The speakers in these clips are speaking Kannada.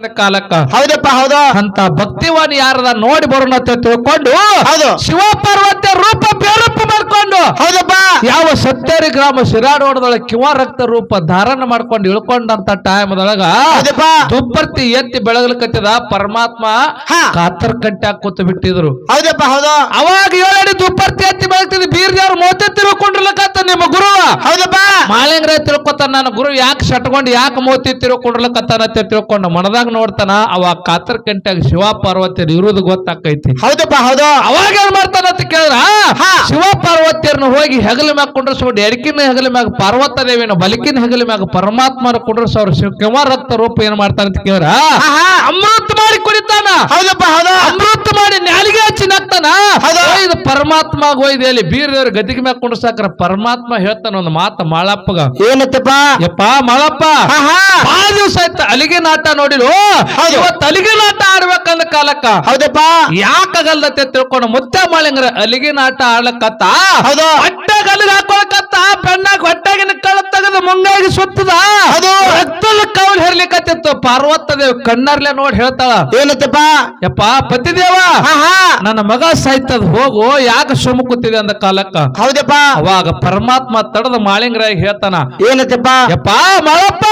ಕಾಲಕ್ಕ ಹೌದಪ್ಪ ಹೌದು. ಅಂತ ಭಕ್ತಿವಾನ್ ಯಾರದ ನೋಡಿ ಬರೋಣ ಅಂತ ತಿಳ್ಕೊಂಡು ಹೌದು. ಶಿವ ರೂಪ ಬೇರೂಪ ಮಾಡ್ಕೊಂಡು ಹೌದಪ್ಪ. ಯಾವ ಸತ್ತೇರಿ ಗ್ರಾಮ ಶಿರಾಡೋಡದೊಳಗೆ ಕಿವ ರಕ್ತ ರೂಪ ಧಾರಣ ಮಾಡ್ಕೊಂಡು ಇಳ್ಕೊಂಡಂತ ಟೈಮ್ದೊಳಗ ದುಪ್ಪರ್ತಿ ಎತ್ತಿ ಬೆಳಗಲಿಕತ್ತಿದ ಪರಮಾತ್ಮ. ಕಾತರ್ ಕಟ್ಟಿ ಕೂತು ಬಿಟ್ಟಿದ್ರು. ಹೌದಪ್ಪ ಹೌದು. ಅವಾಗ ಏಳಡಿ ದುಪ್ಪರ್ತಿ ಎತ್ತಿ ಬೆಳಗ್ತಿದ್ ಬೀರ್ದೇವ್ರು ಮೋತಿ ತಿಳ್ಕೊಂಡಿರ್ಲಕತ್ತ ನಿಮ್ಮ ಗುರು. ಹೌದಪ್ಪ. ಮಾಳಿಂಗ್ರೆ ತಿಳ್ಕೊತ ನನ್ನ ಗುರು ಯಾಕೆ ಶಟ್ಕೊಂಡು ಯಾಕೆ ಮೋತಿ ತಿಳ್ಕೊಂಡಿರ್ಲಕತ್ತಾನ ಅಂತ ತಿಳ್ಕೊಂಡು ಮನದಾಗ ನೋಡ್ತಾನ ಅವ ಕಾತರ್ ಕಂಟ್ಯಾಗ ಶಿವ ಪಾರ್ವತಿಯರ್ ಇರುವುದು ಗೊತ್ತಾಕೈತಿ ಹೌದಪ್ಪ ಹೌದು. ಅವಾಗ ಏನ್ ಮಾಡ್ತಾನ ಅಂತ ಕೇಳಿದ್ರ. ಶಿವ ಪಾರ್ವತಿಯರ್ನ ಹೋಗಿ ಹೆಗಲ ಮ್ಯಾಗ ಕುಂಡ್ರಸ್ಬಿಟ್ಟು ಎಡಕಿನ ಹೆಗಲ ಮ್ಯಾಗ ಪಾರ್ವತ ದೇವಿನ ಬಲಕಿನ ಹೆಗಲ ಮ್ಯಾಗ ಪರಮಾತ್ಮನ ಕುಂಡ್ರಸ್ ಅವ್ರ ಶಿವಕುಮಾರ್ ರಕ್ತ ರೂಪ ಏನ್ ಮಾಡ್ತಾನ ಅಂತ ಕೇಳಿದ್ರ. ಅಮೃತ ಮಾಡಿ ಕುಡಿತಾನ. ಹೌದಪ್ಪ ಹೌದು. ಅಮೃತ ಮಾಡಿ ನ್ಯಾಲಿಗೆ ಹಚ್ಚಿ ನಗ್ತಾನ. ಹೌದು. ಇದು ಪರಮಾತ್ಮ ಹೋಯ್ದು ಎಲ್ಲಿ ಬೀರದೇವ್ರ ಗದಿಗೆ ಮ್ಯಾಗ ಕುಂಡ್ರಸಾಕ್ರ ಪರಮಾತ್ಮ ಹೇಳ್ತಾನ ಒಂದು ಮಾತ ಮಾಳಪ್ಪಗ. ಏನತ್ತಪ್ಪ? ಯಪ್ಪ ಮಾಳಪ್ಪ. ಆಹಾ. ಬಾಳ ದಿವಸ ಆಯ್ತು ಅಲ್ಲಿಗೆ ನಾಟ ನೋಡಿಲು ಹೌದು. ಇವತ್ತು ಅಲಿಗೆ ನಾಟ ಆಡ್ಬೇಕಂದ ಕಾಲಕ್ಕ. ಹೌದಪ್ಪ. ಯಾಕಾಗಲ್ಲತ್ತೆ ತಿಳ್ಕೊಂಡು ಮುತ್ತ ಮಾಳಿಂಗ್ರ ಅಲಿಗಿನಾಟ ಆಡ್ಲಕತ್ತ? ಹೌದು. ಹೊಟ್ಟೆಗೆ ಗಲ್ಲಿಗೆ ಹಾಕೊಳಕತ್ತ? ಬೆನ್ನಾಗ ಹೊಟ್ಟಾಗಿನ ಕಳ ತೆಗೆದು ಮುಂಗಾಗಿ ಸುತ್ತದ? ಅದು. ರಕ್ತದ ಕವಲ್ ಹೆರ್ಲಿಕತ್ತಿತ್ತು. ಪಾರ್ವತ ದೇವ್ ಕಣ್ಣರ್ಲೆ ನೋಡಿ ಹೇಳ್ತಾಳ ಏನತ್ತಪ್ಪ? ಯಪ್ಪ ಪತಿದೇವ. ನನ್ನ ಮಗ ಸಾಯ್ತದ ಹೋಗು ಯಾಕೆ ಸುಮುಕುತ್ತಿದೆ ಕೂತಿದೆ ಅಂದ ಕಾಲಕ್ಕ? ಹೌದಪ್ಪ. ಅವಾಗ ಪರಮಾತ್ಮ ತಡದ ಮಾಳಿಂಗ್ರಾಗಿ ಹೇಳ್ತಾನ ಏನತ್ತಪ್ಪ? ಯಪ್ಪ ಮಾಳಪ್ಪ.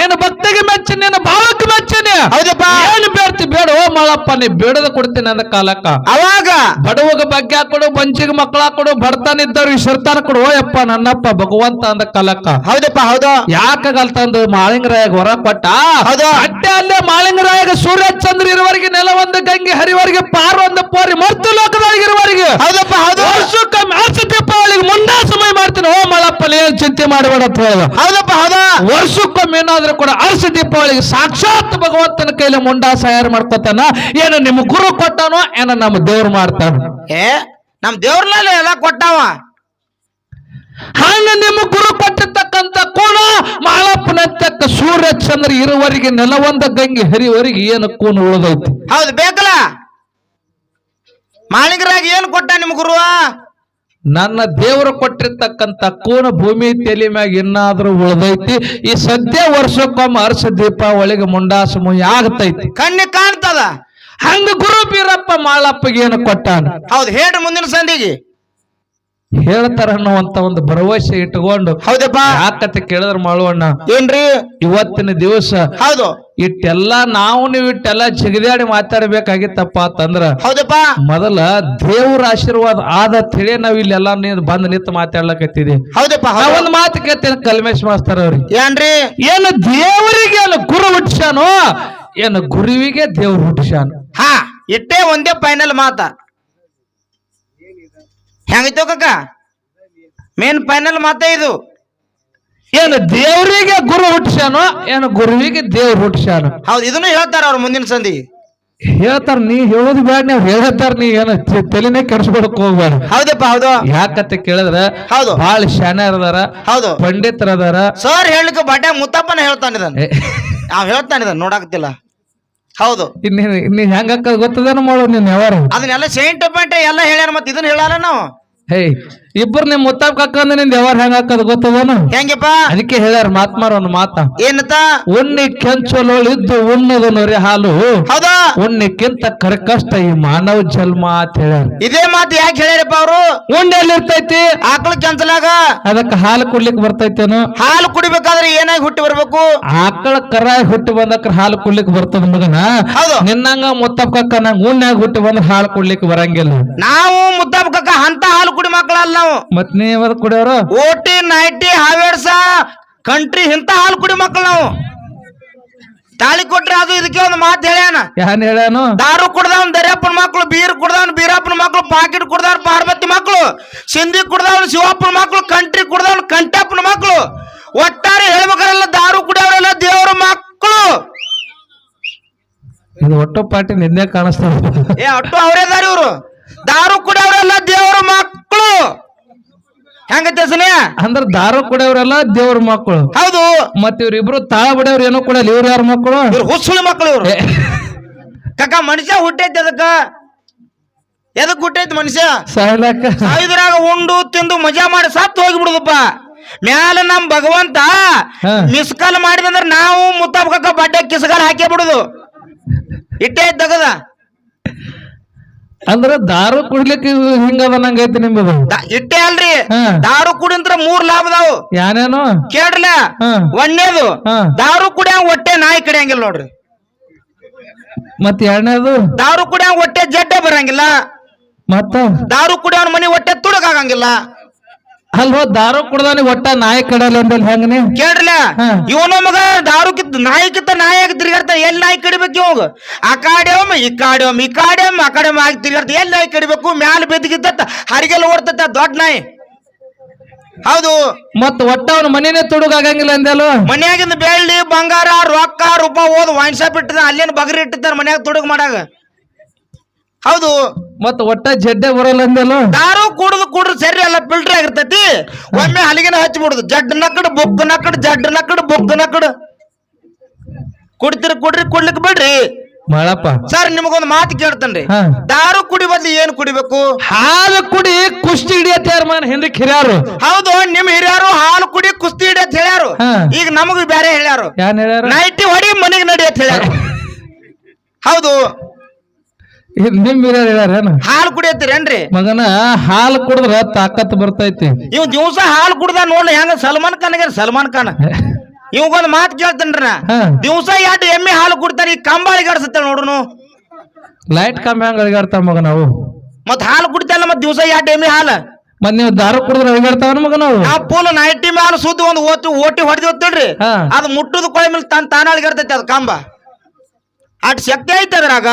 ನಿನ್ನ ಭಕ್ತಿಗೆ ಮೆಚ್ಚ ನಿನ್ನ ಭಾವಕ್ಕೆ ಮೆಚ್ಚನೆ. ಹೌದಪ್ಪ. ಏನು ಬೇಡ್ತಿ ಬೇಡ ಮಾಳಪ್ಪ ನೀ ಬೇಡದ ಕೊಡ್ತೀನಿ ಅಂದ ಕಾಲಕ್ಕ. ಅವಾಗ? ಬಡವಗ ಬಗ್ಗೆ ಕೊಡು ಬಂಚಿಗೆ ಮಕ್ಕಳ ಕೊಡು ಬಡತನ ಇದ್ದವ್ರಿಗೆ ಶಿರ್ತಾನ ಕೊಡು ಯಪ್ಪ. ನನ್ನಪ್ಪ ಭಗವಂತ ಅಂದ ಕಲಕ. ಹೌದಪ್ಪ ಹೌದು. ಯಾಕಾಗಲ್ತಂದು ಮಾಳಿಂಗರಾಯಗ ಹೊರ ಕೊಟ್ಟ? ಹೌದು. ಅಟ್ಟೆ ಅಲ್ಲೇ ಮಾಳಿಂಗರಾಯಗ ಸೂರ್ಯ ಚಂದ್ರ ಇರುವವರಿಗೆ ನೆಲ ಒಂದು ಗಂಗೆ ಹರಿವರಿಗೆ ಪಾರ್ ಒಂದು ಪೋರಿ ಮರ್ತು ಲೋಕದೊಳಗೆ ಇರುವವರಿಗೆ. ಹೌದಪ್ಪ ಹೌದು. ವರ್ಷಕ್ಕೊಮ್ಮೆ ಅರ್ಸ ದೀಪಾವಳಿಗೆ ಮುಂದೆ ಸಮಯ ಮಾಡ್ತೀನಿ. ಓ ಮಳಪ್ಪ ಏನ್ ಚಿಂತೆ ಮಾಡಬೇಡ ಅಂತ ಹೇಳ್ದ ಹೌದಪ್ಪ ಹೌದು. ವರ್ಷಕ್ಕೊಮ್ಮೆ ಏನಾದ್ರೂ ಕೂಡ ಅರ್ಸ ದೀಪಾವಳಿಗೆ ಸಾಕ್ಷಾತ್ ಭಗವಂತನ ಕೈಲಿ ಮುಂಡಾ ಸಹಾಯ ಮಾಡ್ಕೊತಾನ. ಏನು ನಿಮ್ಮ ಗುರು ಕೊಟ್ಟಾನೋ ಏನೋ ನಮ್ಮ ದೇವ್ರು ಮಾಡ್ತಾನ. ಏ ನಮ್ ದೇವ್ರಲ್ಲ ಎಲ್ಲ ಕೊಟ್ಟಾವ? ಹಂಗ ನಿಮ್ಮ ಗುರು ಕೊಟ್ಟಿರ್ತಕ್ಕಂಥ ಮಾಳಪ್ಪನ ತಕ್ಕ ಸೂರ್ಯ ಚಂದ್ರ ಇರುವರಿಗೆ ನೆಲವಂದ ಗಂಗೆ ಹರಿವರಿಗೆ ಏನು ಕೋನು ಉಳಿದೈತಿ? ಹೌದು ಬೇಕಲ್ಲ? ಮಾಳಿಗರಾಗ ಏನ್ ಕೊಟ್ಟ ನಿಮ್ ಗುರು? ನನ್ನ ದೇವರು ಕೊಟ್ಟಿರ್ತಕ್ಕಂಥ ಕೋನ ಭೂಮಿ ತೆಲಿ ಮ್ಯಾಗ ಇನ್ನಾದ್ರೂ ಉಳ್ದೈತಿ? ಈ ಸದ್ಯ ವರ್ಷಕ್ಕೊಮ್ಮೆ ಅರ್ಸ ದೀಪಾವಳಿಗೆ ಮುಂಡಾಸಮುಯ ಆಗತೈತಿ. ಕಣ್ಣಿ ಕಾಣ್ತದ? ಹಂಗ ಗುರು ಬೀರಪ್ಪ ಮಾಳಪ್ಪಗೆ ಏನು ಕೊಟ್ಟಾನ? ಹೌದು ಹೇಳ್ರಿ ಮುಂದಿನ ಸಂದಿಗೆ. ಹೇಳ್ತಾರ ಅನ್ನುವಂತ ಒಂದು ಭರವಸೆ ಇಟ್ಟುಕೊಂಡು ಹೌದಪ್ಪ. ಯಾಕತ್ತೆ ಕೇಳಿದ್ರ ಮಾಡುವಣ್ಣ ಏನ್ರಿ? ಇವತ್ತಿನ ದಿವಸ ಹೌದು. ಇಟ್ಟೆಲ್ಲ ನಾವು ನೀವು ಇಟ್ಟೆಲ್ಲ ಜಿಗದಾಡಿ ಮಾತಾಡ್ಬೇಕಾಗಿತ್ತಪ್ಪ ಅಂತಂದ್ರ ಹೌದಪ್ಪ. ಮೊದಲ ದೇವ್ರ ಆಶೀರ್ವಾದ ಆದ ತಿಳಿ ನಾವ್ ಇಲ್ಲೆಲ್ಲ ನೀನ್ ಬಂದ್ ನಿಂತು ಮಾತಾಡ್ಲಕತ್ತಿದಿ ಹೌದಪ್ಪ ಒಂದ್ ಮಾತು ಕೇಳ್ತೇನೆ ಕಲ್ಮೇಶ್ ಮಾಸ್ತರ್ ಅವ್ರಿ. ಏನ್ರಿ? ಏನು ದೇವರಿಗೆ ಏನು ಗುರು ಹುಟ್ಟಿಸಾನು ಏನು ಗುರುವಿಗೆ ದೇವ್ರು ಹುಟ್ಟಿಸಾನು ಹಾ ಇಟ್ಟೇ ಒಂದೇ ಫೈನಲ್ ಮಾತ. ಹೆಂಗೈತೋ ಕಕ್ಕ ಮೇನ್ ಫೈನಲ್ ಮಾತೇ ಇದು. ಏನು ದೇವರಿಗೆ ಗುರು ಹುಟ್ಟಿಸ್ಯಾನು ಏನು ಗುರುವಿಗೆ ದೇವ್ರು ಹುಟ್ಟಿಸ್ಯಾನು ಹೌದು ಇದನ್ನು ಹೇಳ್ತಾರ ಅವ್ರು ಮುಂದಿನ ಸಂದಿ ಹೇಳ್ತಾರ ನೀ ಹೇಳೋದು ಬೇಡ ನೀವು ಹೇಳ್ತಾರ ನೀ ಏನ ತಲೆನೇ ಕೆಡ್ಸ್ಕೊಡಕ್ ಹೋಗ್ಬೇಡ. ಹೌದಪ್ಪ ಹೌದು. ಯಾಕತ್ತೆ ಕೇಳಿದ್ರೆ ಹೌದು. ಬಾಳ ಶಾನ್ಯರ್ ಅದಾರ ಹೌದು. ಪಂಡಿತರ ಅದಾರ ಸರ್ ಹೇಳ್ಲಿಕ್ಕೆ ಬಟ್ಟೆ ಮುತ್ತಪ್ಪನ ಹೇಳ್ತಾನೆ ಇದನ್ನ ನಾವ್ ಹೇಳ್ತಾನೆ ಇದನ್ನ ನೋಡಾಕತ್ತಿಲ್ಲ. ಹೌದು. ಇನ್ನೇನು ಇನ್ನೇನು ಹೆಂಗ ಗೊತ್ತದೇನು ಮಾಡೋ ನೀನ್ ಯಾವ ಅದನ್ನೆಲ್ಲ ಸೇಂಟ್ ಪಂಟೆ ಎಲ್ಲ ಹೇಳ್ಯಾರ ಮತ್ತೆ ಇದನ್ನ ಹೇಳಲ್ಲ ನಾವು. ಹೇ ಇಬ್ಬರು ನಿಮ್ ಮುತ್ತಾಪ್ ಕಕ್ಕಂದ ನಿಂದ ಯಾವ ಹೆಂಗ ಹಾಕದ್ ಗೊತ್ತದೇನು ಹೆಂಗಪ್ಪ? ಅದಕ್ಕೆ ಹೇಳ್ಯಾರ ಮಾತ್ಮಾರ ಒಂದು ಮಾತ. ಏನತ? ಉಣ್ಣಿ ಕೆಂಚಲೋಳಿದ್ದು ಉಣ್ಣದು ನೋರಿ ಹಾಲು. ಹೌದಾ? ಉಣ್ಣಿಕ್ಕಿಂತ ಕರ್ಕಷ್ಟ ಈ ಮಾನವ ಜನ್ಮ ಅಂತ ಹೇಳ್ಯಾರ. ಇದೇ ಮಾತು ಯಾಕೆ ಹೇಳ್ಯಾರಪ್ಪ ಅವರು? ಉಂಡೆ ಎಲ್ಲಿರ್ತೈತಿ ಆಕಳ ಕೆಂಚಲಾಗ ಅದಕ್ಕೆ ಹಾಲು ಕುಡ್ಲಿಕ್ ಬರ್ತೈತೇನು? ಹಾಲು ಕುಡಿಬೇಕಾದ್ರೆ ಏನಾಗಿ ಹುಟ್ಟಿ ಬರ್ಬೇಕು? ಆಕಳ ಕರಾಯಿ ಹುಟ್ಟಿ ಬಂದಕ್ರ ಹಾಲು ಕುಡ್ಲಿಕ್ ಬರ್ತದ ಮಗನ. ನಿನ್ನಂಗ ಮುತ್ತಪ್ಪ ಕಕ್ಕ ನಂಗ ಉಣ್ಣಾಗ ಹುಟ್ಟಿ ಬಂದ್ರೆ ಹಾಲು ಕುಡ್ಲಿಕ್ ಬರಂಗಿಲ್ಲ. ನಾವು ಮುದ್ದಾಬಕ್ಕ ಅಂತ ಹಾಲು ಕುಡಿ ಮಕ್ಕಳಲ್ಲ ನಾವು. ಮತ್ನೇ ನೀವದ್ ಕುಡಿಯೋರು? ಓಟಿ ನೈಟಿ ಹಾವೇಡ್ಸ ಕಂಟ್ರಿ ಇಂತ ಹಾಲು ಕುಡಿ ಮಕ್ಕಳು ನಾವು. ತಾಳಿ ಕೊಟ್ರೆ ಅದು ಇದಕ್ಕೆ ಒಂದು ಮಾತು ಹೇಳ್ಯಾನ. ಯಾನ್ ಹೇಳ್ಯಾನು? ದಾರು ಕುಡ್ದವನ್ ದರ್ಯಪ್ಪನ ಮಕ್ಕಳು ಬೀರ್ ಕುಡ್ದವನ್ ಬೀರಪ್ಪನ ಮಕ್ಕಳು ಪಾಕಿಟ್ ಕುಡ್ದವನ್ ಪಾರ್ವತಿ ಮಕ್ಕಳು ಸಿಂಧಿ ಕುಡ್ದವನ್ ಶಿವಪ್ಪನ ಮಕ್ಕಳು ಕಂಟ್ರಿ ಕುಡ್ದವನ್ ಕಂಟಪ್ಪನ ಮಕ್ಕಳು. ಒಟ್ಟಾರೆ ಹೇಳ್ಬೇಕಾರಲ್ಲ ದಾರು ಕುಡಿಯೋರೆಲ್ಲ ದೇವರ ಮಕ್ಕಳು. ಇದು ಒಟ್ಟು ಪಾಟಿ ನಿನ್ನೆ ಕಾಣಿಸ್ತಾವ ಏ ಅಟ್ಟು ಅವರೇ ದಾರಿ ಇವ್ರು. ದಾರು ಕುಡಿಯೋರೆಲ್ಲ ದೇವ್ರ ಮಕ್ಕಳು. ಹೆಂಗೈತೆ ಸುನಿಯ? ಅಂದ್ರ ದಾರು ಕುಡಿಯೋರೆಲ್ಲ ದೇವ್ರ ಮಕ್ಕಳು. ಹೌದು. ಮತ್ ಇವ್ರಿಬ್ರು ತಾಳ ಬಿಡೋರ್ ಏನೋ ಕೊಡಲ್ಲ ಇವ್ರ ಯಾರ ಮಕ್ಕಳು? ಇವ್ರು ಹುಸುಳಿ ಮಕ್ಕಳು ಇವ್ರು. ಕಕ್ಕ ಮನುಷ್ಯ ಹುಟ್ಟೈತಿ ಅದಕ್ಕ ಎದಕ್ ಹುಟ್ಟೈತಿ ಮನುಷ್ಯ? ಸಾಯ್ಲಾಕ ಸಾಯುದ್ರಾಗ ಉಂಡು ತಿಂದು ಮಜಾ ಮಾಡಿ ಸತ್ತು ಹೋಗಿಬಿಡುದಪ್ಪ. ಮ್ಯಾಲ ನಮ್ ಭಗವಂತ ಮಿಸ್ಕಾಲ್ ಮಿಸ್ ಕಾಲ್ ಮಾಡಿದಂದ್ರ ನಾವು ಮುತ್ತಾಬಕ್ಕ ಬಡ್ಡೆ ಕಿಸಗಾಲ ಹಾಕಿ ಬಿಡುದು. ಇಟ್ಟೆ ತಗದ ಅಂದ್ರ ದಾರು ಕುಡ್ಲಿಕ್ಕೆ ಹಿಂಗದ ನಂಗೈತಿ ನಿಮ್ಮದು ದ- ಇಟ್ಟೇ ಅಲ್ರಿ. ಹಾ. ದಾರು ಕುಡಿಂತ್ರ ಮೂರ್ ಲಾಭ ಅದಾವು. ಯಾನೇನು ಕೇಳ್ರಲ್ಲ ಹಾ. ಒಂದೇದು ಹಾ. ದಾರು ಕುಡಿಯಂಗ ಹೊಟ್ಟೆ ನಾಯಿ ಕಡಿಯಂಗಿಲ್ಲ ನೋಡ್ರಿ. ಮತ್ತೆ ಎರಡನೇದು? ದಾರು ಕುಡಿಯಂಗ ಹೊಟ್ಟೆ ಜಡ್ಡೆ ಬರಂಗಿಲ್ಲ. ಮತ್ತ? ದಾರು ಕುಡಿಯೋನ್ ಮನಿ ಹೊಟ್ಟೆ ತುಡುಕಾಗಂಗಿಲ್ಲ. ಅಲ್ವೋ ದಾರು ಕುಡ್ದಾನಿ ಒಟ್ಟ ನಾಯಿ ಕಡಲ್ಲ ಅಂದಲ್ಲಿ ಹೆಂಗನಿ ಕೇಳ್ರಲ್ಲ ಇವ್ ಇವನ ಮಗ ದಾರು ಕಿತ್ತ ನಾಯಿ ಕಿತ್ತ ನಾಯಿ ಆಗಿ ತಿರ್ಗಾಡ್ತ ಎಲ್ಲಿ ನಾಯಿ ಕಡಿಬೇಕು ಇವಾಗ? ಆ ಈ ಕಾಡ್ಯೊಮ್ಮ ಈ ಕಾಡ್ಯೊಮ್ಮ ಆ ಕಡೆ ಆಗಿ ತಿರ್ಗಾಡ್ತ ಎಲ್ಲಿ ನಾಯಿ ಕಡಿಬೇಕು? ಮ್ಯಾಲ ಬಿದ್ದಿಗಿತ್ತ ಹರಿಗೆಲ್ಲ ಓಡ್ತತ್ತ ದೊಡ್ಡ ನಾಯಿ. ಹೌದು. ಮತ್ತ ಒಟ್ಟ ಅವ್ನ ಮನೇನೆ ತುಡುಗಾಗಂಗಿಲ್ಲ ಅಂದಲ್ವ ಮನ್ಯಾಗಿಂದ ಬೆಳ್ಳಿ ಬಂಗಾರ ರೊಕ್ಕ ರೂಪಾಯಿ ಓದ್ ವೈನ್ ಶಾಪ್ ಇಟ್ಟಿದ ಅಲ್ಲೇನು ಬಗರಿ ಇಟ್ಟಿದ್ದಾರೆ ಮನ್ಯಾಗ ತುಡುಗ್ ಮಾಡಾಗ? ಹೌದು. ಮತ್ತ ಒಟ್ಟ ಜಡ್ಡೆ ಬರಲ್ಲ ದಾರು ಕುಡ್ದು ಕುಡ್ದು ಸರಿ ಅಲ್ಲ ಫಿಲ್ಟರ್ ಆಗಿರ್ತೈತಿ. ಒಮ್ಮೆ ಹಲಿಗೆನ ಹಚ್ಚಿ ಬಿಡುದು. ಜಡ್ ನಕ್ಕಡ್ ಬೊಕ್ಕ ನಕ್ಕಡ್ ಜಡ್ ನಕ್ಕಡ್ ಬೊಕ್ಕ ನಕ್ಕಡ್ ಕುಡ್ತಿರಿ ಕುಡ್ರಿ ಕುಡ್ಲಿಕ್ ಬಿಡ್ರಿ. ಮಾಡಪ್ಪ ಸರ್ ನಿಮಗೊಂದ್ ಮಾತು ಕೇಳ್ತೇನ್ರಿ. ದಾರು ಕುಡಿ ಬದ್ಲಿ ಏನ್ ಕುಡಿಬೇಕು? ಹಾಲು ಕುಡಿ ಕುಸ್ತಿ ಯಾರ ಮನ ಹಿಂದಕ್ ಹಿರಿಯಾರು. ಹೌದು ನಿಮ್ ಹಿರಿಯರು ಹಾಲು ಕುಡಿ ಕುಸ್ತಿ ಹಿಡಿಯತ್ ಹೇಳ್ಯಾರು. ಈಗ ನಮಗ್ ಬೇರೆ ಹೇಳ್ಯಾರು? ನೈಟಿ ಹೊಡಿ ಮನೆಗ್ ನಡಿ ಅಂತ ಹೇಳ್ಯಾರು. ಹೌದು. ನಿಮ್ ಹಿರಿಯರ್ ಹೇಳ್ಯಾರೇನ ಹಾಲು ಕುಡಿಯತ್ತೀರೇನ್ರಿ ಮಗನ ಹಾಲು ಕುಡಿದ್ರ ತಾಕತ್ ಬರ್ತೈತಿ. ಇವ್ ದಿವಸ ಹಾಲು ಕುಡ್ದ ನೋಡ್ಲಿ ಹೆಂಗ ಸಲ್ಮಾನ್ ಖಾನ್ ಸಲ್ಮಾನ್ ಖಾನ್. ಇವಾಗೊಂದು ಮಾತು ಕೇಳ್ತೇನ್ರಿ ನಾ. ಹಾ. ದಿವಸ ಎರಡು ಎಮ್ಮೆ ಹಾಲು ಕುಡ್ತಾರ ಈ ಕಂಬಾಳಿ ಆಡ್ಸತ್ತ ನೋಡ್ರು ಲೈಟ್ ಕಂಬ ಹಂಗ ಅಳಿಗಾಡ್ತಾವ ಮಗ ನಾವು ಮತ್ ಹಾಲು ಕುಡ್ತಲ್ಲ ಮತ್ ದಿವಸ ಎರಡು ಎಮ್ಮೆ ಹಾಲು. ಮತ್ ನೀವು ದಾರು ಕುಡಿದ್ರೆ ಅಳಿಗಾಡ್ತಾವ ಮಗ ನಾವು ಆ ಪೂಲ್ ನೈಟಿ ಮ್ಯಾಲ ಸುದ್ದಿ ಒಂದ್ ಓಟಿ ಓಟಿ ಹೊಡೆದಿ ಅದ್ ಹಾ. ಅದು ಮುಟ್ಟುದು ಕೊಳೆ ಮೇಲೆ ತಾನ್ ತಾನಾಳಿಗಾಡ್ತೈತಿ ಅದು ಕಂಬ. ಅಟ್ ಶಕ್ತಿ ಐತೆ ಅದ್ರಾಗ.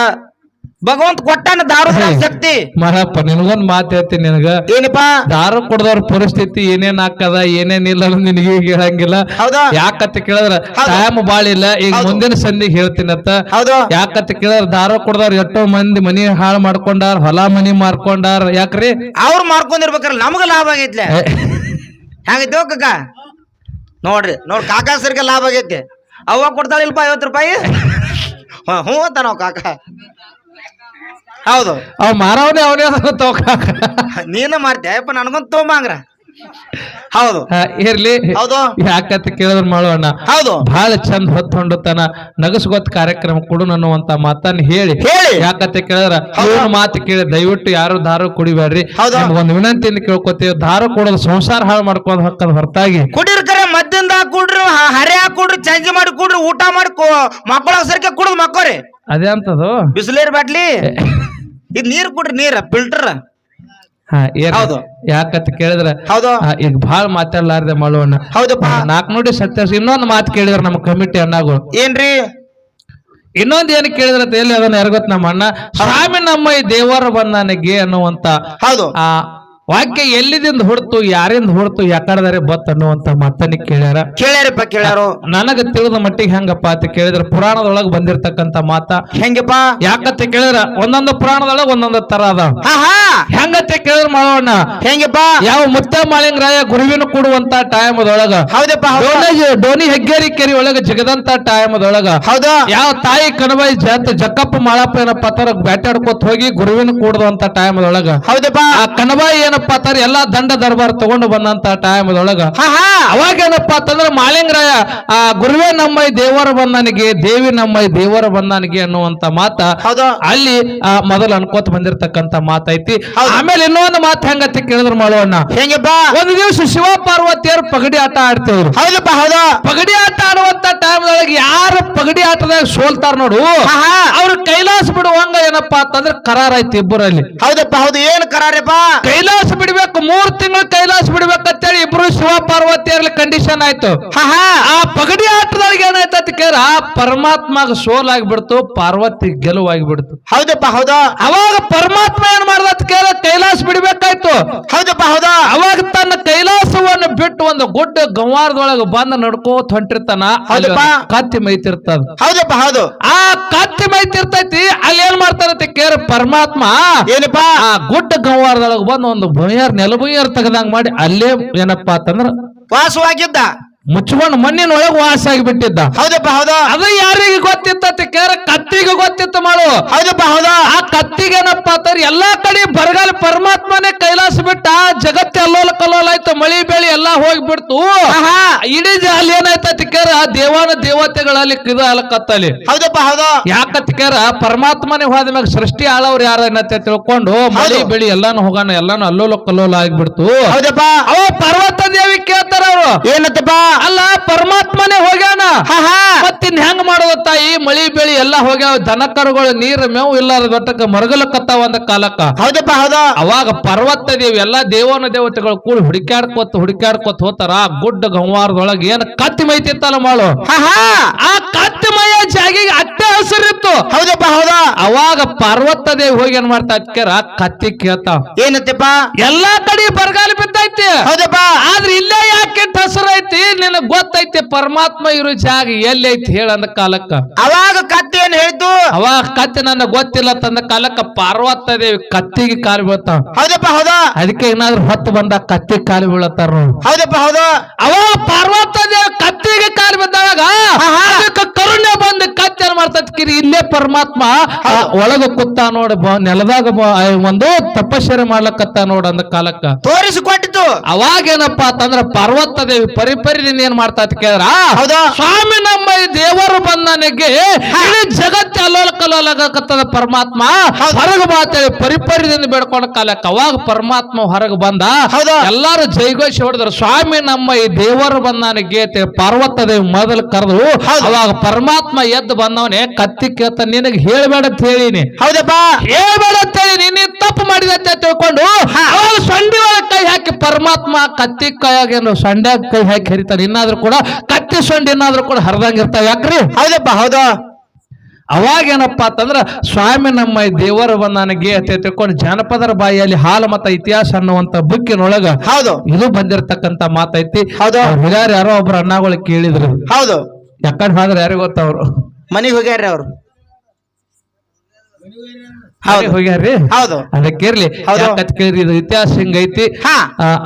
ಭಗವಂತ ಕೊಟ್ಟಾನ ದಾರು ಶಕ್ತಿ. ಮರಪ್ಪ ನಿನಗೊಂದ್ ಮಾತು ಹೇಳ್ತೀನಿ ನಿನಗ. ಏನಪ್ಪ? ದಾರು ಕುಡ್ದವ್ರ ಪರಿಸ್ಥಿತಿ ಏನೇನ್ ಹಾಕದ ಏನೇನ್ ಇಲ್ಲ ನಿನಗೆ ಹೇಳಂಗಿಲ್ಲ. ಯಾಕತ್ತ ಯಾಕಂತ ಕೇಳಿದ್ರ. ಟೈಮ್ ಬಾಳ ಇಲ್ಲ ಈಗ. ಮುಂದಿನ ಸಂದಿಗೆ ಹೇಳ್ತೀನಿ ಹೌದು. ಯಾಕತ್ತ ಕೇಳಿದ್ರ? ದಾರು ಕುಡ್ದವ್ರ ಎಷ್ಟೋ ಮಂದಿ ಮನಿ ಹಾಳು ಮಾಡ್ಕೊಂಡಾರ ಹೊಲ ಮನಿ ಮಾರ್ಕೊಂಡಾರ ಯಾಕ್ರಿ? ಅವ್ರು ಮಾಡ್ಕೊಂಡಿರ್ಬೇಕಾರ ನಮಗ ಲಾಭ ಆಗೈತ್ಲೆ. ಹೆಂಗೈತಿ ಕಕ್ಕ ನೋಡ್ರಿ ನೋಡ್ ಕಾಕಾ ಸರ್ಗೆ ಲಾಭ ಆಗೈತಿ. ಅವ್ವ ಕೊಡ್ತಾಳಿಲ್ಪ ಐವತ್ತು ರೂಪಾಯಿ? ಹ, ಹ್ಞೂ ಅಂತ ನಾವು ಕಾಕ. ಹೌದು. ಅವ್ ಮಾರವನೇ ಅವನೇ ತೋಕ ನೀನು ಮಾರ್ತೀಯ ಅಯ್ಯಪ್ಪ ನನಗೊಂದು ತೊಗೊಂಬಂಗ್ರ. ಹೌದು. ಇರ್ಲಿ. ಹೌದು. ಯಾಕಂತ ಕೇಳಿದ್ರ ಮಾಡೋಣ ಹೌದು. ಬಹಳ ಚಂದ ಹೊತ್ತೊಂಡತನ ನಗಸ್ಗೊತ್ ಕಾರ್ಯಕ್ರಮ ಕೊಡು ಅನ್ನುವಂತ ಮಾತನ್ನ ಹೇಳಿ. ಹೇಳಿ. ಯಾಕಂತ ಕೇಳಿದ್ರ ಅವ್ರ ಮಾತು ಕೇಳಿ ದಯವಿಟ್ಟು ಯಾರು ದಾರು ಕುಡಿಬೇಡ್ರಿ. ಒಂದು ವಿನಂತಿಯಿಂದ ಕೇಳ್ಕೊತೀವಿ. ದಾರು ಕೊಡೋದು ಸಂಸಾರ ಹಾಳು ಮಾಡ್ಕೊಂಡು ಹಾಕದ ಹೊರತಾಗಿ. ಕುಡಿರ್ಕರ ಮದ್ದಿಂದ ಹಾಕೊಡ್ರಿ ಹರೆ ಹಾಕೊಡ್ರಿ ಚಂಜಿ ಮಾಡಿ ಕುಡ್ರಿ ಊಟ ಮಾಡಿ ಮಕ್ಕಳ ಸರ್ಕೆ ಕುಡಿದು ಮಕ್ಕೋರಿ. ಅದೇ ಅಂತದು. ಬಿಸಿಲೇರ್ ಬಾಟ್ಲಿ. ಇದು ನೀರ್ ಕೊಡ್ರಿ ನೀರ ಫಿಲ್ಟರ್ ಹಾ ಏನ್ ಹೌದು. ಯಾಕಂತ ಕೇಳಿದ್ರ ಹೌದು. ಈಗ ಬಹಳ ಮಾತಾಡ್ಲಾರ್ದೆ ಮಳುವಣ್ಣ. ಹೌದಪ್ಪ. ನಾಕ್ ನೋಡಿ ಸತ್ಯ ಇನ್ನೊಂದು ಮಾತು ಕೇಳಿದ್ರ ನಮ್ಮ ಕಮಿಟಿ ಅಣ್ಣಗಳು. ಏನ್ರಿ? ಇನ್ನೊಂದ್ ಏನ್ ಕೇಳಿದ್ರ ಎಲ್ಲಿ ಅದನ್ನ ಯಾರಿಗೊತ್ತ ನಮ್ಮ ಅಣ್ಣ ಸ್ವಾಮಿ ನಮ್ಮ ಈ ದೇವರ ಬಂದನಿಗೆ ಅನ್ನುವಂತ ಹೌದು. ಆ ವಾಕ್ಯ ಎಲ್ಲಿದಿಂದ ಹೊಡ್ತು ಯಾರಿಂದ ಹೊಡ್ತು ಯಾಕಡದಾರೆ ಬತ್ ಅನ್ನುವಂತ ಮಾತನ್ನ ಕೇಳ್ಯಾರ. ಕೇಳ್ಯಾರಪ್ಪ ಕೇಳ್ಯಾರು. ನನಗ ತಿಳಿದ ಮಟ್ಟಿಗೆ ಹೆಂಗಪ್ಪ ಅಂತ ಕೇಳಿದ್ರ ಪುರಾಣದೊಳಗ ಬಂದಿರ್ತಕ್ಕಂತ ಮಾತ. ಹೆಂಗಪ್ಪ? ಯಾಕಂತ ಕೇಳಿದ್ರ ಒಂದೊಂದು ಪುರಾಣದೊಳಗ ಒಂದೊಂದು ತರ ಅದ ಹೆಂಗತ್ತ ಹೆಂಗಂತ ಕೇಳಿದ್ರ ಮಾಡೋಣ. ಹೆಂಗಪ್ಪ? ಯಾವ ಮುತ್ತ ಮಾಳಿಂಗರಾಯ ಗುರುವಿನ ಕೊಡುವಂತ ಟೈಮ್ ಅದೊಳಗ ಹೌದಪ್ಪ ಹೌದು. ಡೋನಿ ಹೆಗ್ಗೇರಿ ಕೆರಿ ಒಳಗ ಜಗದಂತ ಟೈಮ್ ಅದೊಳಗ ಹೌದು. ಯಾವ ತಾಯಿ ಕಣಬಾಯಿ ಜತ್ ಜಕ್ಕಪ್ಪ ಮಾಳಪ್ಪ ಏನಪ್ಪ ತರ ಬ್ಯಾಟಾಡ್ಕೋತ ಹೋಗಿ ಗುರುವಿನ ಕೂಡದಂತ ಟೈಮ್ ಅದೊಳಗ ಹೌದಪ್ಪ. ಆ ಕಣಬಾಯಿ ಏನಪ್ಪಾ ಅಂತಾರೆ ಎಲ್ಲಾ ದಂಡ ದರ್ಬಾರ್ ತಗೊಂಡು ಬಂದಂತ ಟೈಮ್ ಅದೊಳಗ ಹಾ ಹಾ ಅವಾಗ ಏನಪ್ಪಾ ಅಂತಂದ್ರ ಮಾಳಿಂಗರಾಯ ಆ ಗುರುವೇ ನಮ್ಮೈ ದೇವರ ಬಂದನಿಗೆ ದೇವಿ ನಮ್ಮೈ ದೇವರ ಬಂದನಿಗೆ ಅನ್ನುವಂತ ಮಾತ ಅಲ್ಲಿ ಮೊದಲು ಅನ್ಕೋತ ಬಂದಿರತಕ್ಕಂತ ಮಾತೈತಿ. ಆಮೇಲೆ ಇನ್ನೊಂದು ಮಾತು ಹೆಂಗತಿ ಕೇಳಿದ್ರು ಮಾಡೋಣ ಹೆಂಗಪ್ಪ ಒಂದು ದಿವಸ ಶಿವ ಪಾರ್ವತಿಯರು ಪಗಡಿ ಆಟ ಆಡ್ತೇವ್ರು ಹೌದಪ್ಪ ಹೌದಾ. ಪಗಡಿ ಆಟ ಆಡುವಂತ ಟೈಮ್ ಒಳಗೆ ಯಾರು ಪಗಡಿ ಆಟದಾಗ ಸೋಲ್ತಾರ ನೋಡು. ಅವ್ರು ಕೈಲಾಸ ಬಿಡುವಂಗ ಏನಪ್ಪಾ ಅಂತಂದ್ರೆ ಕರಾರ ಐತಿ ಇಬ್ಬರಲ್ಲಿ. ಹೌದಪ್ಪ ಹೌದು. ಏನ್ ಕರಾರಪ್ಪ ಕೈಲಾಸ ಬಿಡ್ಬೇಕು ಮೂರ್ ತಿಂಗಳು ಕೈಲಾಸ ಬಿಡ್ಬೇಕಂತೇಳಿ ಇಬ್ರು ಶಿವ ಪಾರ್ವತಿಯರ್ಲಿ ಕಂಡೀಷನ್ ಆಯ್ತು. ಹಾ ಆ ಪಗಡಿ ಆಟದೊಳಗೆ ಏನಾಯ್ತು ಅಂತ ಕೇಳ ಪರಮಾತ್ಮಗ ಸೋಲಾಗ್ಬಿಡ್ತು ಪಾರ್ವತಿ ಗೆಲುವಾಗಿಬಿಡ್ತು. ಹೌದಪ್ಪ ಹೌದಾ? ಅವಾಗ ಪರಮಾತ್ಮ ಏನ್ ಮಾಡ್ದ ಅಂತ ಕೇಳ ಕೈಲಾಸ ಬಿಡ್ಬೇಕಾಯ್ತು. ಹೌದಪ್ಪ ಹೌದಾ? ಅವಾಗ ತನ್ನ ಕೈಲಾಸವನ್ನು ಬಿಟ್ಟು ಒಂದು ಗುಡ್ಡ ಗಂವಾರದೊಳಗೆ ಬಂದು ನಡ್ಕೋತ ಹೊಂಟಿರ್ತಾನ. ಕತ್ತಿ ಮೈತಿರ್ತದ. ಹೌದಪ್ಪ ಹೌದು. ಆ ಕತ್ತಿ ಮೈತಿರ್ತೈತಿ ಅಲ್ಲಿ ಏನ್ ಮಾಡ್ತಾರಂತೆ ಕೇರ ಪರಮಾತ್ಮ ಏನಪ್ಪಾ? ಆ ಗುಡ್ಡ ಗಂವಾರದೊಳಗೆ ಬಂದು ಒಂದು ಭುಯ್ಯಾರ್ ನೆಲ ಭುಯ್ಯಾರ್ ತೆಗದಂಗ್ ಮಾಡಿ ಅಲ್ಲೇ ಏನಪ್ಪಾ ಅಂತಂದ್ರ ವಾಸವಾಗಿದ್ದ. ಮುಚ್ಕೊಂಡು ಮಣ್ಣಿನೊಳಗೆ ವಾಸ ಆಗಿಬಿಟ್ಟಿದ್ದ. ಹೌದಪ್ಪ ಹೌದಾ? ಅದು ಯಾರಿಗೆ ಗೊತ್ತಿತ್ತ ಕೇರ? ಕತ್ತಿಗೆ ಗೊತ್ತಿತ್ತು ಮಾಡು ಹೌದಪ್ಪ ಹೌದಾ? ಆ ಕತ್ತಿಗೇನಪ್ಪ ಅಂತಾರೆ ಎಲ್ಲಾ ಕಡೆ ಬರಗಾಲ ಪರಮಾತ್ಮನೇ ಕೈಲಾಸ ಬಿಟ್ಟ ಜಗತ್ತೆ ಅಲ್ಲೋಲ ಕಲ್ಲೋಲ ಆಯ್ತು ಮಳಿ ಬೆಳಿ ಎಲ್ಲಾ ಹೋಗ್ಬಿಡ್ತು. ಇಡೀ ಅಲ್ಲಿ ಏನಾಯ್ತತಿ ಕೇರ? ದೇವಾನ ದೇವತೆಗಳಲ್ಲಿ ಕಿದ ಅಲಕತ್ತಲಿ ಹೌದಪ್ಪ ಹೌದಾ? ಯಾಕತ್ ಕೇರ? ಪರಮಾತ್ಮನೇ ಹೋದ ಮ್ಯಾಗ ಸೃಷ್ಟಿ ಆಳವ್ರು ಯಾರ ಏನತ್ತೆ ತಿಳ್ಕೊಂಡು ಮಳಿ. ಬೆಳಿ ಎಲ್ಲಾನು ಹೋಗೋಣ ಎಲ್ಲಾನು ಅಲ್ಲೋಲ ಕಲ್ಲೋಲ ಆಗ್ಬಿಡ್ತು. ಹೌದಪ್ಪ. ಅವ ಪರ್ವತ ದೇವಿ ಕೇಳ್ತಾರ ಅವ್ರು ಏನತ್ತಪ್ಪ? ಅಲ್ಲ ಪರಮಾತ್ಮನೇ ಹೋಗ್ಯಾನ. ಮತ್ತಿನ್ ಹೆಂಗ್ ಮಾಡುವ ತಾಯಿ? ಮಳಿ ಬೆಳಿ ಎಲ್ಲಾ ಹೋಗ್ಯಾವ. ದನ ಕರುಗಳು ನೀರ್ ಮೇವು ಇಲ್ಲಾರ ಮರಗಲ ಮರಗಲಕತ್ತಾವ ಅಂದ ಕಾಲಕ್ಕ. ಹೌದಪ್ಪ ಹೌದ. ಅವಾಗ ಪರ್ವತ ದೇವಿ ಎಲ್ಲಾ ದೇವನ ದೇವತೆಗಳು ಕೂಡಿ ಹುಡುಕ್ಯಾಡ್ಕೋತ ಹುಡುಕ್ಯಾಡ್ಕೋತ ಹೋತಾರ. ಆ ಗುಡ್ಡ ಗಂವಾರದೊಳಗ ಏನ್ ಕತ್ತಿ ಮೈತಿತ್ತಲ್ಲ ಮಾಡು ಆ ಕತ್ತಿ ಮೈಯ ಜಾಗಿಗೆ ಅತ್ತೆ ಹಸಿರಿತ್ತು. ಹೌದಪ್ಪ ಹೌದಾ. ಅವಾಗ ಪರ್ವತ ದೇವಿ ಹೋಗಿ ಏನ್ ಮಾಡ್ತಾ ಅದ್ಕೆರ ಕತ್ತಿ ಕೇಳ್ತಾವ ಏನತ್ತಪ್ಪ? ಎಲ್ಲಾ ಕಡೆ ಬರಗಾಲ ಬಿದ್ದೈತಿ. ಹೌದಪ್ಪ. ಪರಮಾತ್ಮ ಇರೋ ಜಾಗ ಎಲ್ಲಿ ಐತಿ ಹೇಳಂದ ಕಾಲಕ್ಕ. ಅವಾಗ ಕತ್ತಿ ಏನ್ ಹೇಳ್ತು ಅವಾಗ ಕತ್ತೆ ನನ್ನ ಗೊತ್ತಿಲ್ಲ ತಂದ ಕಾಲಕ್ಕ ಪಾರ್ವತ ದೇವಿ ಕತ್ತಿಗೆ ಕಾಲು ಬೀಳ್ತಾವ. ಹೌದಪ್ಪ ಹೌದಾ? ಅದಕ್ಕೆ ಏನಾದ್ರು ಹೊತ್ತು ಬಂದ ಕತ್ತಿ ಕಾಲು ಬೀಳತ್ತಾರ ಹೌದಪ್ಪ ಹೌದಾ? ಅವಾಗ ಪಾರ್ವತ ದೇವಿ ಕತ್ತಿಗೆ ಕಾಲು ಬಿದ್ದಾವಾಗ ಅದಕ್ಕೆ ಕರುಣೆ ಬಂದು ಕತ್ತಿ ಏನ್ ಮಾಡ್ತದ ಕಿರಿ ಇಲ್ಲೇ ಪರಮಾತ್ಮ ಒಳಗ ಕುತ್ತ ನೋಡ ನೆಲದಾಗ ಒಂದು ತಪಶ್ಚರ್ಯ ಮಾಡ್ಲಕತ್ತ ನೋಡ ಅಂದ ಕಾಲಕ್ಕ. ತೋರಿಸಿಕೊಟ್ಟಿತು ಅವಾಗೇನಪ್ಪ ಅಂತಂದ್ರ ಪಾರ್ವತ ದೇವಿ ಪರಿಪರಿ ನೀನ್ ಏನ್ ಮಾಡ್ತಾ ಕೇಳಿದ್ರ? ಹೌದಾ. ಸ್ವಾಮಿ ನಮ್ಮ ಈ ದೇವರು ಬಂದನಿಗೆ ಇಡೀ ಜಗತ್ತೆ ಅಲ್ಲೋಲ ಕಲ್ಲೋಲಾಗತ್ತದ ಪರಮಾತ್ಮ ಹೊರಗೆ ಮಾತೇಳಿ ಪರಿಪರಿದಿಂದ ಬೇಡ್ಕೊಂಡ ಕಾಲಕ್ಕೆ ಅವಾಗ ಪರಮಾತ್ಮ ಹೊರಗೆ ಬಂದ. ಹೌದಾ? ಎಲ್ಲಾರು ಜೈಗೋಶಿ ಹೊಡೆದ್ರು. ಸ್ವಾಮಿ ನಮ್ಮ ಈ ದೇವರು ಬಂದನಿಗೆ ಪಾರ್ವತ ದೇವಿ ಮೊದಲು ಕರೆದು ಅವಾಗ ಪರಮಾತ್ಮ ಎದ್ದು ಬಂದವನೇ ಕತ್ತಿ ಕೇಳ್ತ ನಿನಗೆ ಹೇಳ್ಬೇಡ ಅಂತ ಹೇಳಿನಿ. ಹೌದಪ್ಪ. ಹೇಳ್ಬೇಡ ಅಂತ ತಿಳ್ಕೊಂಡು ಅವಾಗ ಸಂಡಿ ಒಳಗೆ ಕೈ ಹಾಕಿ ಪರಮಾತ್ಮ ಕತ್ತಿ ಕೈಯಾಗೇನು ಸಂಡ್ಯಾಗ ಕೈ ಹಾಕಿ ಹರಿತಾರೆ ಇನ್ನಾದ್ರೂ ಕೂಡ ಕತ್ತಿ ಸೊಂಡಿ ಇನ್ನಾದ್ರೂ ಕೂಡ ಹರಿದಂಗಿರ್ತಾವ ಯಾಕ್ರಿ? ಹೌದಪ್ಪ ಹೌದಾ. ಅವಾಗೇನಪ್ಪ ಅಂತಂದ್ರ ಸ್ವಾಮಿ ನಮ್ಮ ದೇವರ ಅಂತ ತಿಳ್ಕೊಂಡು ಜಾನಪದರ ಬಾಯಿಯಲ್ಲಿ ಹಾಲು ಮತ ಇತಿಹಾಸ ಅನ್ನುವಂತ ಬುಕ್ಕಿನೊಳಗ ಹೌದು. ಇದು ಬಂದಿರತಕ್ಕಂತ ಮಾತೈತಿ. ಹೌದು. ಯಾರೋ ಒಬ್ರು ಅಣ್ಣಗಳು ಕೇಳಿದ್ರು. ಹೌದು. ಯಾಕಂಡ್ ಹೋದ್ರೆ ಯಾರಿಗೂ ಗೊತ್ತವ್ರು ಮನೆಗೆ ಹೋಗ್ಯಾರ್ರಿ ಅವ್ರು. ಹೌದು. ಹೋಗ್ಯಾರ್ರಿ? ಹೌದು. ಅದಕ್ಕಿರ್ಲಿ ಹೌದು. ಯಾಕಂತ ಕೇಳಿದ್ರಿ ಇದು ಇತಿಹಾಸ ಹಿಂಗೈತಿ? ಹಾ.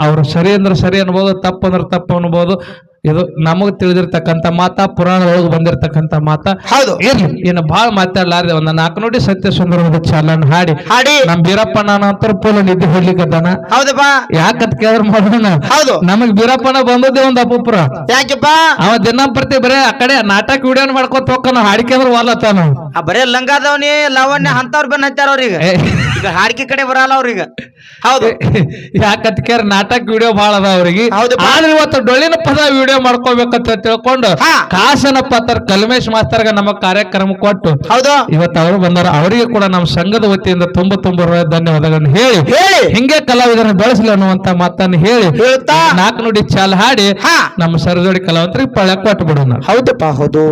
ಅವ್ರು ಸರಿ ಅಂದ್ರ ಸರಿ ಅನ್ಬೋದು ತಪ್ಪು ಅಂದ್ರ ತಪ್ಪು ಅನ್ಬೋದು. ಇದು ನಮಗ್ ತಿಳಿದಿರ್ತಕ್ಕಂಥ ಮಾತ ಪುರಾಣದೊಳಗೆ ಬಂದಿರತಕ್ಕಂತ ಮಾತ. ಹೌದು. ಇರ್ಲಿ ಇನ್ನು ಬಹಳ ಮಾತಾಡ್ಲಾರ್ದೆ ಒಂದ್ ನಾಲ್ಕು ನೋಡಿ ಸತ್ಯ ಸುಂದರವಾದ ಚಾಲನ್ ಹಾಡಿ. ಹಾಡಿ. ನಮ್ ಬೀರಪ್ಪನ ನಂತರ ಪೂಲ ನಿದ್ದೆ ಹೋಗ್ಲಿಕ್ಕದಾನ ಹೌದಪ್ಪ. ಯಾಕಂತ ಕೇಳಿದ್ರ ಮಾಡೋಣ? ಹೌದು. ನಮಗ್ ಬೀರಪ್ಪನ ಬಂದದ್ದೇ ಒಂದ್ ಅಪುಪುರ ಯಾಕೆಪ್ಪ? ಅವ ದಿನ ಪ್ರತಿ ಬರೇ ಆ ಕಡೆ ನಾಟಕ ವಿಡಿಯೋನ್ ಮಾಡ್ಕೊತ ಹೋಗ್ತಾನ ಹಾಡಿ ಅಂದ್ರೆ ವಾಲತ್ತಾನ ಆ ಬರೇ ಲಂಗಾದವನಿ ಲಾವಣ್ಯ ಅಂತವ್ರ ಬೆನ್ ಹಚ್ಚಾರ ಅವ್ರೀಗ. ಈಗ ಹಾಡ್ಕಿ ಕಡೆ ಬರಲ್ಲ ಅವ್ರೀಗ. ಹೌದು. ಯಾಕಂತ ಕೇಳ ನಾಟಕ ವಿಡಿಯೋ ಬಹಳ ಅದ ಅವ್ರಿಗೆ. ಹೌದು. ಇವತ್ತು ಡೊಳ್ಳಿನ ಪದ ವಿಡಿಯೋ ಮಾಡ್ಕೋಬೇಕಂತ ತಿಳ್ಕೊಂಡು ಕಾಸನ ಕಾಸನಪ್ಪ ತರ ಕಲ್ಮೇಶ್ ಮಾಸ್ತರ್ಗ ನಮ್ಮ ಕಾರ್ಯಕ್ರಮ ಕೊಟ್ಟು ಹೌದು. ಇವತ್ತು ಅವರು ಬಂದಾರ. ಅವರಿಗೆ ಕೂಡ ನಮ್ಮ ಸಂಘದ ವತಿಯಿಂದ ತುಂಬ ತುಂಬ ಧನ್ಯವಾದಗಳನ್ನು ಹೇಳಿ. ಹೇಳಿ. ಹಿಂಗೆ ಕಲಾವಿದರನ್ನು ಬೆಳೆಸಲಿ ಅನ್ನುವಂತ ಮಾತನ್ನು ಹೇಳಿ. ನಾಲ್ಕು ನುಡಿ ಚಾಲ ಹಾಡಿ ನಮ್ಮ ಸರಜೋಡಿ ಕಲಾವಂತರಿಗೆ ಪಳ್ಯ ಕೊಟ್ಟು ಬಿಡೋಣ ಹೌದಪ್ಪ ಹೌದು.